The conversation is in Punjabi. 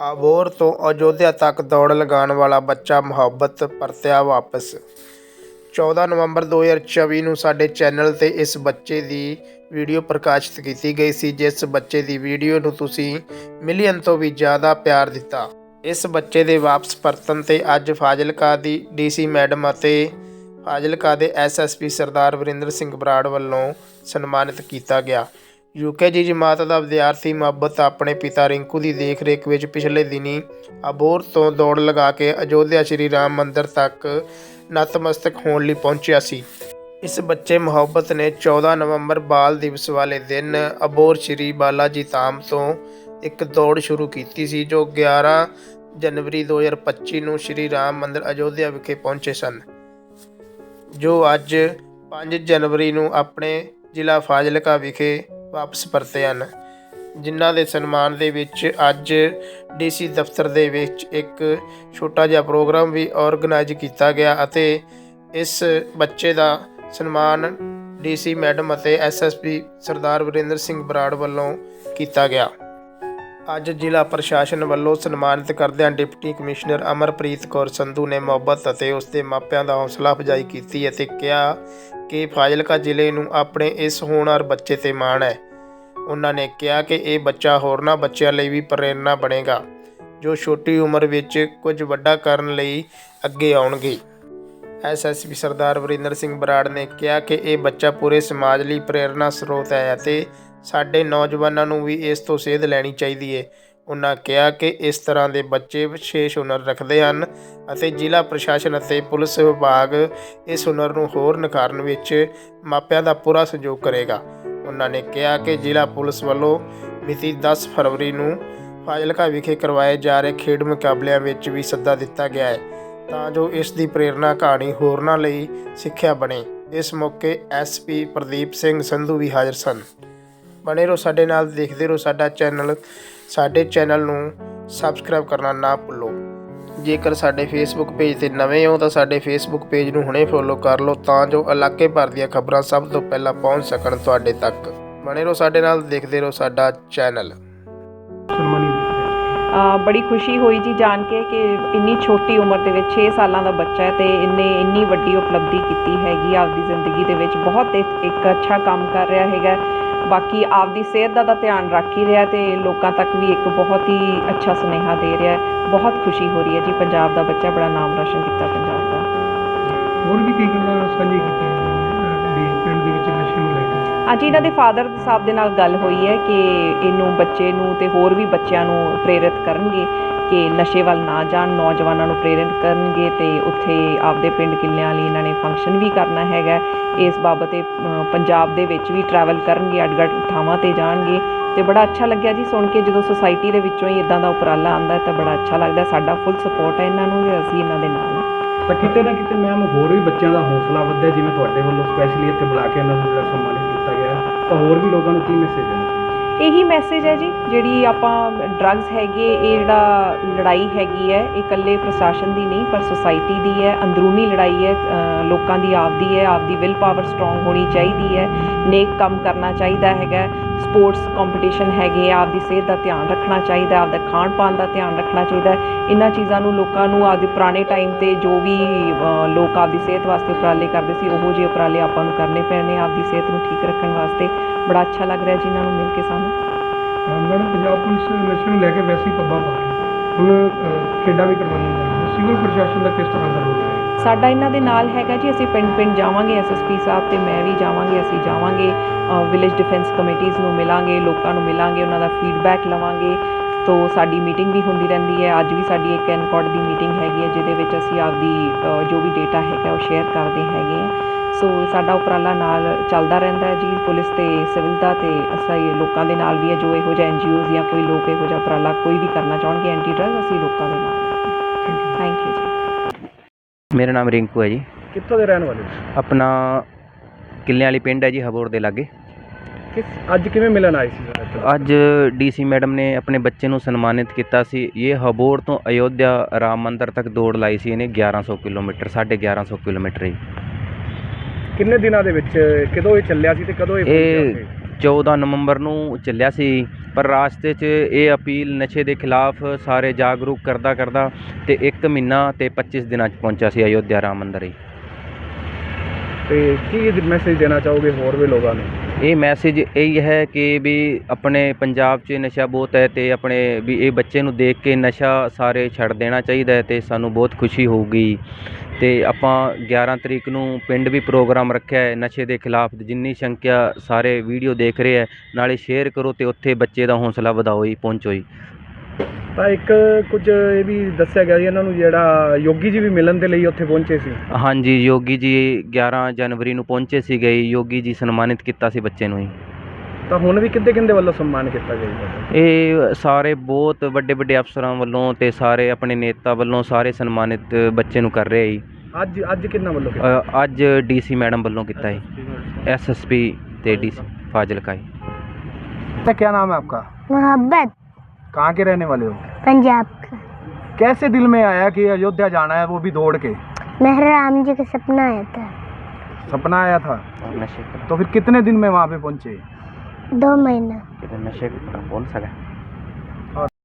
ਆਬੋਰ ਤੋਂ ਅਯੋਧਿਆ ਤੱਕ ਦੌੜ ਲਗਾਉਣ ਵਾਲਾ ਬੱਚਾ ਮੁਹੱਬਤ ਪਰਤਿਆ ਵਾਪਸ। 14 ਨਵੰਬਰ 2024 ਨੂੰ ਸਾਡੇ ਚੈਨਲ ਤੇ ਇਸ ਬੱਚੇ ਦੀ ਵੀਡੀਓ ਪ੍ਰਕਾਸ਼ਿਤ ਕੀਤੀ ਗਈ ਸੀ, ਜਿਸ ਬੱਚੇ ਦੀ ਵੀਡੀਓ ਨੂੰ ਤੁਸੀਂ ਮਿਲੀਅਨ ਤੋਂ ਵੀ ਜ਼ਿਆਦਾ ਪਿਆਰ ਦਿੱਤਾ। ਇਸ ਬੱਚੇ ਦੇ ਵਾਪਸ ਪਰਤਣ ਤੇ ਅੱਜ ਫਾਜ਼ਿਲਕਾ ਦੀ ਡੀਸੀ ਮੈਡਮ ਅਤੇ ਫਾਜ਼ਿਲਕਾ ਦੇ ਐਸਐਸਪੀ ਸਰਦਾਰ ਵਰਿੰਦਰ ਸਿੰਘ ਬਰਾੜ ਵੱਲੋਂ ਸਨਮਾਨਿਤ ਕੀਤਾ ਗਿਆ। ਯੂਕੇਜੀ ਜਮਾਤ ਦਾ ਵਿਦਿਆਰਥੀ ਮੁਹੱਬਤ ਆਪਣੇ ਪਿਤਾ ਰਿੰਕੂ ਦੀ ਦੇਖ-ਰੇਖ ਵਿੱਚ ਪਿਛਲੇ ਦਿਨੀ ਅਬੋਰ ਤੋਂ ਦੌੜ ਲਗਾ ਕੇ ਅਯੋਧਿਆ ਸ਼੍ਰੀ ਰਾਮ ਮੰਦਿਰ ਤੱਕ ਨਤਮਸਤਕ ਹੋਣ ਲਈ ਪਹੁੰਚਿਆ ਸੀ। ਇਸ ਬੱਚੇ ਮੁਹੱਬਤ ਨੇ 14 ਨਵੰਬਰ ਬਾਲ ਦਿਵਸ ਵਾਲੇ ਦਿਨ ਅਬੋਰ ਸ਼੍ਰੀ ਬਾਲਾਜੀ ਧਾਮ ਤੋਂ ਇੱਕ ਦੌੜ ਸ਼ੁਰੂ ਕੀਤੀ ਸੀ, ਜੋ 11 ਜਨਵਰੀ 2025 ਨੂੰ ਸ਼੍ਰੀ ਰਾਮ ਮੰਦਿਰ ਅਯੋਧਿਆ ਵਿਖੇ ਪਹੁੰਚੇ ਸਨ, ਜੋ ਅੱਜ 5 ਜਨਵਰੀ ਨੂੰ ਆਪਣੇ ਜ਼ਿਲ੍ਹਾ ਫਾਜ਼ਿਲਕਾ ਵਿਖੇ ਵਾਪਸ ਪਰਤੇ ਹਨ, ਜਿਨ੍ਹਾਂ ਦੇ ਸਨਮਾਨ ਦੇ ਵਿੱਚ ਅੱਜ ਡੀਸੀ ਦਫ਼ਤਰ ਦੇ ਵਿੱਚ ਇੱਕ ਛੋਟਾ ਜਿਹਾ ਪ੍ਰੋਗਰਾਮ ਵੀ ਆਰਗੇਨਾਈਜ਼ ਕੀਤਾ ਗਿਆ ਅਤੇ ਇਸ ਬੱਚੇ ਦਾ ਸਨਮਾਨ ਡੀਸੀ ਮੈਡਮ ਅਤੇ ਐਸਐਸਪੀ ਸਰਦਾਰ ਵਰਿੰਦਰ ਸਿੰਘ ਬਰਾੜ ਵੱਲੋਂ ਕੀਤਾ ਗਿਆ। ਅੱਜ ਜ਼ਿਲ੍ਹਾ ਪ੍ਰਸ਼ਾਸਨ ਵੱਲੋਂ ਸਨਮਾਨਿਤ ਕਰਦਿਆਂ ਡਿਪਟੀ ਕਮਿਸ਼ਨਰ ਅਮਰਪ੍ਰੀਤ ਕੌਰ ਸੰਧੂ ਨੇ ਮੁਹੱਬਤ ਅਤੇ ਉਸ ਦੇ ਮਾਪਿਆਂ ਦਾ ਹੌਸਲਾ ਅਫਜ਼ਾਈ ਕੀਤੀ ਅਤੇ ਕਿਹਾ ਕਿ ਫਾਜ਼ਿਲਕਾ ਜ਼ਿਲ੍ਹੇ ਨੂੰ ਆਪਣੇ ਇਸ ਹੋਣਹਾਰ ਬੱਚੇ ਤੇ ਮਾਣ ਹੈ। ਉਹਨਾਂ ਨੇ ਕਿਹਾ ਕਿ ਇਹ ਬੱਚਾ ਹੋਰਨਾਂ ਬੱਚਿਆਂ ਲਈ ਵੀ ਪ੍ਰੇਰਨਾ ਬਣੇਗਾ, ਜੋ ਛੋਟੀ ਉਮਰ ਵਿੱਚ ਕੁਝ ਵੱਡਾ ਕਰਨ ਲਈ ਅੱਗੇ ਆਉਣਗੇ। ਐਸਐਸਪੀ ਸਰਦਾਰ ਵਰਿੰਦਰ ਸਿੰਘ ਬਰਾੜ ਨੇ ਕਿਹਾ ਕਿ ਇਹ ਬੱਚਾ ਪੂਰੇ ਸਮਾਜ ਲਈ ਪ੍ਰੇਰਨਾ ਸਰੋਤ ਹੈ ਅਤੇ ਸਾਡੇ ਨੌਜਵਾਨਾਂ ਨੂੰ ਵੀ ਇਸ ਤੋਂ ਸੇਧ ਲੈਣੀ ਚਾਹੀਦੀ ਹੈ। ਉਹਨਾਂ ਕਿਹਾ ਕਿ ਇਸ ਤਰ੍ਹਾਂ ਦੇ ਬੱਚੇ ਵਿਸ਼ੇਸ਼ ਹੁਨਰ ਰੱਖਦੇ ਹਨ ਅਤੇ ਜ਼ਿਲ੍ਹਾ ਪ੍ਰਸ਼ਾਸਨ ਅਤੇ ਪੁਲਿਸ ਵਿਭਾਗ ਇਸ ਹੁਨਰ ਨੂੰ ਹੋਰ ਨਿਖਾਰਨ ਵਿੱਚ ਮਾਪਿਆਂ ਦਾ ਪੂਰਾ ਸਹਿਯੋਗ ਕਰੇਗਾ। ਉਹਨਾਂ ਨੇ ਕਿਹਾ ਕਿ ਜ਼ਿਲ੍ਹਾ ਪੁਲਿਸ ਵੱਲੋਂ ਮਿਤੀ 10 ਫਰਵਰੀ ਨੂੰ ਫਾਜ਼ਿਲਕਾ ਵਿਖੇ ਕਰਵਾਏ ਜਾ ਰਹੇ ਖੇਡ ਮੁਕਾਬਲਿਆਂ ਵਿੱਚ ਵੀ ਸੱਦਾ ਦਿੱਤਾ ਗਿਆ ਹੈ ਤਾਂ ਜੋ ਇਸ ਦੀ ਪ੍ਰੇਰਨਾ ਕਹਾਣੀ ਹੋਰਨਾਂ ਲਈ ਸਿੱਖਿਆ ਬਣੇ। ਇਸ ਮੌਕੇ ਐਸਪੀ ਪ੍ਰਦੀਪ ਸਿੰਘ ਸੰਧੂ ਵੀ ਹਾਜ਼ਰ ਸਨ। ਬਣੇ ਰਹੋ ਸਾਡੇ ਨਾਲ, ਦੇਖਦੇ ਰਹੋ ਸਾਡਾ ਚੈਨਲ ਸਾਡੇ ਚੈਨਲ ਨੂੰ ਸਬਸਕ੍ਰਾਈਬ ਕਰਨਾ ਨਾ ਭੁੱਲੋ। ਜੇਕਰ ਸਾਡੇ ਫੇਸਬੁੱਕ ਪੇਜ ਤੇ ਨਵੇਂ ਹੋ ਤਾਂ ਸਾਡੇ ਫੇਸਬੁੱਕ ਪੇਜ ਨੂੰ ਹੁਣੇ ਫੋਲੋ ਕਰ ਲਓ ਤਾਂ ਜੋ ਇਲਾਕੇ ਭਰ ਦੀਆਂ ਖਬਰਾਂ ਸਭ ਤੋਂ ਪਹਿਲਾਂ ਪਹੁੰਚ ਸਕਣ ਤੁਹਾਡੇ ਤੱਕ। ਬਣੇ ਰਹੋ ਸਾਡੇ ਨਾਲ ਦੇਖਦੇ ਰਹੋ ਸਾਡਾ ਚੈਨਲ। ਅ, ਬੜੀ ਖੁਸ਼ੀ ਹੋਈ ਜੀ ਜਾਣ ਕੇ ਕਿ ਇੰਨੀ ਛੋਟੀ ਉਮਰ ਦੇ ਵਿੱਚ 6 ਸਾਲਾਂ ਦਾ ਬੱਚਾ ਹੈ ਤੇ ਇਹਨੇ ਇੰਨੀ ਵੱਡੀ ਉਪਲਬਧੀ ਕੀਤੀ ਹੈਗੀ ਆਪਦੀ ਜ਼ਿੰਦਗੀ ਦੇ ਵਿੱਚ। ਬਹੁਤ ਇੱਕ ਅੱਛਾ ਕੰਮ ਕਰ ਰਿਹਾ ਹੈਗਾ। ਬਾਕੀ ਆਪਦੀ ਸਿਹਤ ਦਾ ਤਾਂ ਧਿਆਨ ਰੱਖ ਹੀ ਰਿਹਾ ਤੇ ਲੋਕਾਂ ਤੱਕ ਵੀ ਇੱਕ ਬਹੁਤ ਹੀ ਅੱਛਾ ਸੁਨੇਹਾ ਦੇ ਰਿਹਾ ਹੈ। ਬਹੁਤ ਖੁਸ਼ੀ ਹੋ ਰਹੀ ਹੈ ਜੀ ਪੰਜਾਬ ਦਾ ਬੱਚਾ ਬੜਾ ਨਾਮ ਰੋਸ਼ਨ ਕੀਤਾ ਪੰਜਾਬ ਦਾ। ਹੋਰ ਵੀ ਕਈ ਗੱਲਾਂ ਸਾਂਝੀਆਂ ਕੀਤੀਆਂ ਵੀ ਪਿੰਡ ਦੇ ਵਿੱਚ ਨਸ਼ੇ ਨੂੰ ਲੈ ਕੇ। ਅੱਜ ਇਹਨਾਂ ਦੇ ਫਾਦਰ ਸਾਹਿਬ ਦੇ ਨਾਲ ਗੱਲ ਹੋਈ ਹੈ ਕਿ ਇਹਨੂੰ ਬੱਚੇ ਨੂੰ ਤੇ ਹੋਰ ਵੀ ਬੱਚਿਆਂ ਨੂੰ ਪ੍ਰੇਰਿਤ ਕਰਨਗੇ। ਕਿ ਨਸ਼ੇ ਵੱਲ ਨਾ ਜਾਣ, ਨੌਜਵਾਨਾਂ ਨੂੰ ਪ੍ਰੇਰਿਤ ਕਰਨਗੇ ਤੇ ਉੱਥੇ ਆਪਦੇ ਪਿੰਡ ਕਿੱਲਿਆਂ ਲਈ ਇਹਨਾਂ ਨੇ ਫੰਕਸ਼ਨ ਵੀ ਕਰਨਾ ਹੈਗਾ। ਇਸ ਬਾਬਤ ਇਹ ਪੰਜਾਬ ਦੇ ਵਿੱਚ ਵੀ ਟਰੈਵਲ ਕਰਨਗੇ ਅੱਡ-ਅੱਡ ਥਾਵਾਂ ਤੇ ਜਾਣਗੇ। ਤੇ ਬੜਾ ਅੱਛਾ ਲੱਗਿਆ ਜੀ ਸੁਣ ਕੇ, ਜਦੋਂ ਸੁਸਾਇਟੀ ਦੇ ਵਿੱਚੋਂ ਹੀ ਇਦਾਂ ਦਾ ਉਪਰਾਲਾ ਆਂਦਾ ਤਾਂ ਬੜਾ ਅੱਛਾ ਲੱਗਦਾ ਸਾਡਾ ਫੁੱਲ ਸਪੋਰਟ ਹੈ ਇਹਨਾਂ ਨੂੰ ਤੇ ਅਸੀਂ ਇਹਨਾਂ ਦੇ ਨਾਲ ਹਾਂ। ਤਾਂ ਕਿਤੇ ਨਾ ਕਿਤੇ ਮੈਮ ਹੋਰ ਵੀ ਬੱਚਿਆਂ ਦਾ ਹੌਸਲਾ ਵਧਿਆ ਜਿਵੇਂ ਤੁਹਾਡੇ ਵੱਲੋਂ ਸਪੈਸ਼ਲੀ ਇੱਥੇ ਬੁਲਾ ਕੇ ਇਹਨਾਂ ਨੂੰ ਜਿਹੜਾ ਸਨਮਾਨਿਤ ਕੀਤਾ ਗਿਆ ਤਾਂ ਹੋਰ ਵੀ ਲੋਕਾਂ ਨੂੰ ਕੀ ਮੈਸੇਜ ਇਹੀ ਮੈਸੇਜ ਹੈ ਜੀ ਜਿਹੜੀ ਆਪਾਂ ਡਰੱਗਸ ਹੈਗੇ ਇਹ ਜਿਹੜਾ ਲੜਾਈ ਹੈਗੀ ਹੈ ਇਹ ਇਕੱਲੇ ਪ੍ਰਸ਼ਾਸਨ ਦੀ ਨਹੀਂ ਪਰ ਸੁਸਾਇਟੀ ਦੀ ਹੈ ਅੰਦਰੂਨੀ ਲੜਾਈ ਹੈ ਲੋਕਾਂ ਦੀ ਆਪਦੀ ਹੈ ਆਪਦੀ ਵਿਲ ਪਾਵਰ ਸਟਰੋਂਗ ਹੋਣੀ ਚਾਹੀਦੀ ਹੈ ਨੇਕ ਕੰਮ ਕਰਨਾ ਚਾਹੀਦਾ ਹੈਗਾ ਸਪੋਰਟਸ ਕੰਪੀਟੀਸ਼ਨ ਹੈਗੇ ਆ, ਆਪਦੀ ਸਿਹਤ ਦਾ ਧਿਆਨ ਰੱਖਣਾ ਚਾਹੀਦਾ ਆਪਦਾ ਖਾਣ ਪਾਣ ਦਾ ਧਿਆਨ ਰੱਖਣਾ ਚਾਹੀਦਾ ਇਹਨਾਂ ਚੀਜ਼ਾਂ ਨੂੰ ਲੋਕਾਂ ਨੂੰ ਆਪਦੇ ਪੁਰਾਣੇ ਟਾਈਮ ਤੇ ਜੋ ਵੀ ਲੋਕ ਆਪਦੀ ਸਿਹਤ ਵਾਸਤੇ ਉਪਰਾਲੇ ਕਰਦੇ ਸੀ ਉਹੋ ਜਿਹੇ ਉਪਰਾਲੇ ਆਪਾਂ ਨੂੰ ਕਰਨੇ ਪੈਣੇ ਆਪਦੀ ਸਿਹਤ ਨੂੰ ਠੀਕ ਰੱਖਣ ਵਾਸਤੇ। ਬੜਾ ਅੱਛਾ ਲੱਗ ਰਿਹਾ ਜੀ ਇਹਨਾਂ ਨੂੰ ਮਿਲ ਕੇ ਸਾਨੂੰ। ਮੈਡਮ ਪੰਜਾਬ ਪੁਲਿਸ ਨਸ਼ੇ ਨੂੰ ਲੈ ਕੇ ਵੈਸੇ ਹੀ ਪੱਬਾਂ ਪਾ ਰਹੀ ਹੈ ਹੁਣ ਅ, ਖੇਡਾਂ ਵੀ ਕਰਵਾਈਆਂ ਜਾ ਰਹੀਆਂ। ਸਿਵਲ ਪ੍ਰਸ਼ਾਸਨ ਦਾ ਕਿਸ ਤਰ੍ਹਾਂ ਦਾ ਰੋਲ ਹੈ? ਸਾਡਾ ਇਹਨਾਂ ਦੇ ਨਾਲ ਹੈਗਾ ਜੀ ਅਸੀਂ ਪਿੰਡ ਪਿੰਡ ਜਾਵਾਂਗੇ ਐਸਐਸਪੀ ਸਾਹਿਬ ਤੇ ਮੈਂ ਵੀ ਜਾਵਾਂਗੇ ਅਸੀਂ ਜਾਵਾਂਗੇ ਵਿਲੇਜ ਡਿਫੈਂਸ ਕਮੇਟੀਆਂ ਨੂੰ ਮਿਲਾਂਗੇ ਲੋਕਾਂ ਨੂੰ ਮਿਲਾਂਗੇ ਉਹਨਾਂ ਦਾ ਫੀਡਬੈਕ ਲਵਾਂਗੇ। ਤੋ ਸਾਡੀ ਮੀਟਿੰਗ ਵੀ ਹੁੰਦੀ ਰਹਿੰਦੀ ਹੈ। ਅੱਜ ਵੀ ਸਾਡੀ ਇੱਕ ਐਨਕੋਡ ਦੀ ਮੀਟਿੰਗ ਹੈਗੀ ਹੈ ਜਿਹਦੇ ਵਿੱਚ ਅਸੀਂ ਆਪਦੀ ਜੋ ਵੀ ਡੇਟਾ ਹੈਗਾ ਉਹ ਸ਼ੇਅਰ ਕਰਦੇ ਹੈਗੇ ਆ ਸੋ ਸਾਡਾ ਉਪਰਾਲਾ ਨਾਲ ਚੱਲਦਾ ਰਹਿੰਦਾ ਹੈ ਜੀ ਪੁਲਿਸ ਤੇ ਸਿਵਲ ਦਾ ਤੇ ਅਸੀਂ ਲੋਕਾਂ ਦੇ ਨਾਲ ਵੀ ਹੈ ਜੋ ਇਹੋ ਜਿਹਾ ਐਨਜੀਓਜ਼ ਜਾਂ ਕੋਈ ਲੋਕ ਇਹੋ ਜਿਹਾ ਉਪਰਾਲਾ ਕੋਈ ਵੀ ਕਰਨਾ ਚਾਹਣਗੇ ਐਂਟੀ ਡਰੱਗ ਅਸੀਂ ਲੋਕਾਂ ਦੇ ਨਾਲ ਥੈਂਕ ਯੂ ਜੀ। ਮੇਰਾ ਨਾਮ ਰਿੰਕੂ ਹੈ ਜੀ। ਕਿੱਥੋਂ ਦੇ ਰਹਿਣ ਵਾਲੇ ਹੋ? ਆਪਣਾ ਕਿੱਲਿਆਂ ਵਾਲੀ ਪਿੰਡ ਹੈ ਜੀ ਹਬੋਰ ਦੇ ਲਾਗੇ। ਕਿਸ ਅੱਜ ਕਿਵੇਂ ਮਿਲਣ ਆਏ ਸੀ ਸਰ ਇੱਥੇ? ਅੱਜ ਡੀਸੀ ਮੈਡਮ ਨੇ ਆਪਣੇ ਬੱਚੇ ਨੂੰ ਸਨਮਾਨਿਤ ਕੀਤਾ ਸੀ। ਇਹ ਹਬੋਰ ਤੋਂ ਅਯੋਧਿਆ ਰਾਮ ਮੰਦਿਰ ਤੱਕ ਦੌੜ ਲਾਈ ਸੀ। ਇਹਨੇ 1100 ਕਿਲੋਮੀਟਰ 1150 ਕਿਲੋਮੀਟਰ ਜੀ ਕਿੰਨੇ ਦਿਨਾਂ ਦੇ ਵਿੱਚ ਕਦੋਂ ਇਹ ਚੱਲਿਆ ਸੀ ਤੇ ਕਦੋਂ ਇਹ ਇਹ ਪਹੁੰਚਿਆ ਉੱਥੇ? 14 ਨਵੰਬਰ ਨੂੰ ਚੱਲਿਆ ਸੀ। ਪਰ ਰਾਸਤੇ 'ਚ ਇਹ ਅਪੀਲ ਨਸ਼ੇ ਦੇ ਖਿਲਾਫ ਸਾਰੇ ਜਾਗਰੂਕ ਕਰਦਾ ਕਰਦਾ ਤੇ 1 ਮਹੀਨਾ ਤੇ 25 ਦਿਨਾਂ 'ਚ ਪਹੁੰਚਿਆ ਸੀ ਅਯੋਧਿਆ ਰਾਮ ਮੰਦਿਰ ਹੀ। ਤੇ ਕੀ ਮੈਸੇਜ ਦੇਣਾ ਚਾਹੋਗੇ ਹੋਰ ਵੀ ਲੋਕਾਂ ਨੂੰ? ਇਹ ਮੈਸੇਜ ਇਹੀ ਹੈ ਕਿ ਵੀ ਆਪਣੇ ਪੰਜਾਬ 'ਚ ਨਸ਼ਾ ਬਹੁਤ ਹੈ ਅਤੇ ਆਪਣੇ ਵੀ ਇਹ ਬੱਚੇ ਨੂੰ ਦੇਖ ਕੇ ਨਸ਼ਾ ਸਾਰੇ ਛੱਡ ਦੇਣਾ ਚਾਹੀਦਾ ਅਤੇ ਸਾਨੂੰ ਬਹੁਤ ਖੁਸ਼ੀ ਹੋਊਗੀ। ਅਤੇ ਆਪਾਂ 11 ਤਰੀਕ ਨੂੰ ਪਿੰਡ ਵੀ ਪ੍ਰੋਗਰਾਮ ਰੱਖਿਆ ਹੈ, ਨਸ਼ੇ ਦੇ ਖਿਲਾਫ ਜਿੰਨੀ ਸੰਖਿਆ ਸਾਰੇ ਵੀਡੀਓ ਦੇਖ ਰਹੇ ਹੈ, ਨਾਲੇ ਸ਼ੇਅਰ ਕਰੋ ਅਤੇ ਉੱਥੇ ਬੱਚੇ ਦਾ ਹੌਂਸਲਾ ਵਧਾਓ ਜੀ, ਪਹੁੰਚੋ ਜੀ। ਤਾਂ ਇੱਕ ਕੁਝ ਇਹ ਵੀ ਦੱਸਿਆ ਗਿਆ ਜੀ ਇਹਨਾਂ ਨੂੰ ਜਿਹੜਾ ਯੋਗੀ ਜੀ ਵੀ ਮਿਲਣ ਦੇ ਲਈ ਉੱਥੇ ਪਹੁੰਚੇ ਸੀ ਹਾਂਜੀ ਯੋਗੀ ਜੀ 11 ਜਨਵਰੀ ਨੂੰ ਪਹੁੰਚੇ ਸੀਗੇ ਜੀ ਯੋਗੀ ਜੀ ਸਨਮਾਨਿਤ ਕੀਤਾ ਸੀ ਬੱਚੇ ਨੂੰ ਜੀ ਤਾਂ ਹੁਣ ਵੀ ਕਿੱਦੇ ਕਿੰਦੇ ਵੱਲੋਂ ਸਨਮਾਨ ਕੀਤਾ ਗਿਆ ਜੀ ਤੁਹਾਡਾ? ਇਹ ਸਾਰੇ ਬਹੁਤ ਵੱਡੇ ਵੱਡੇ ਅਫਸਰਾਂ ਵੱਲੋਂ ਤੇ ਸਾਰੇ ਆਪਣੇ ਨੇਤਾ ਵੱਲੋਂ ਸਾਰੇ ਸਨਮਾਨਿਤ ਬੱਚੇ ਨੂੰ ਕਰ ਰਹੇ ਜੀ ਅੱਜ ਅੱਜ ਕਿੰਨਾ ਵੱਲੋਂ ਕੀਤਾ ਅ, ਅੱਜ ਡੀਸੀ ਮੈਡਮ ਵੱਲੋਂ ਕੀਤਾ ਜੀ ਐਸਐਸਪੀ ਤੇ ਡੀਸੀ ਫਾਜ਼ਿਲਕਾ ਜੀ तो क्या नाम है आपका मोहब्बत कहाँ के रहने वाले हो? पंजाब का। कैसे दिल में आया कि अयोध्या जाना है वो भी दौड़ के? मेरा राम जी का सपना आया था। सपना आया था? तो फिर कितने दिन में वहाँ पे पहुँचे? दो महीना। कौन सा